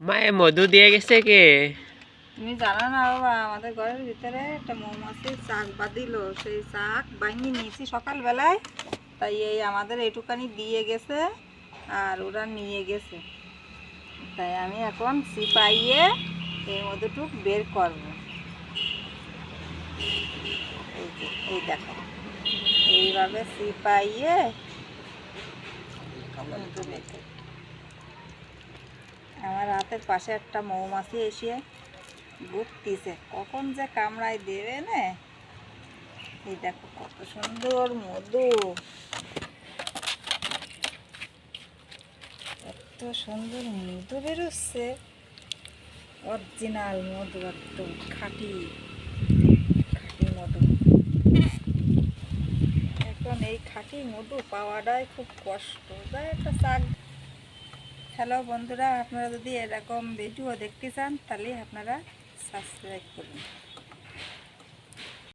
মায়ে মধু দিয়ে গেছে কে? তুমি জানো না বাবা, আমাদের ঘরের ভিতরে একটা মৌমাছির চাক বাঁধিল সেই চাক ভাঙিয়ে নিয়েছি সকালবেলায়, তাই এই আমাদের এইটুকানি দিয়ে গেছে আর ওরা নিয়ে গেছে। তাই আমি এখন সিপাইয়ে এর মধ্যেটুক বের করব। এই এই দেখো, এইভাবে সিপাইয়ে বের আমার হাতের পাশে একটা মৌমাছি এসে ঘুরতিছে। কখন যে কামড়ায় দেবে না? এই দেখো কত সুন্দর মধু। এত সুন্দর মধু বেরোচ্ছে। অরিজিনাল মধু একদম খাঁটি খাঁটি মধু। এখন এই খাঁটি মধু পাওয়াটাই খুব কষ্ট। যাই একটা শাক হ্যালো বন্ধুরা আপনারা যদি এরকম ভিডিও দেখতে চান তাহলে আপনারা সাবস্ক্রাইব করুন।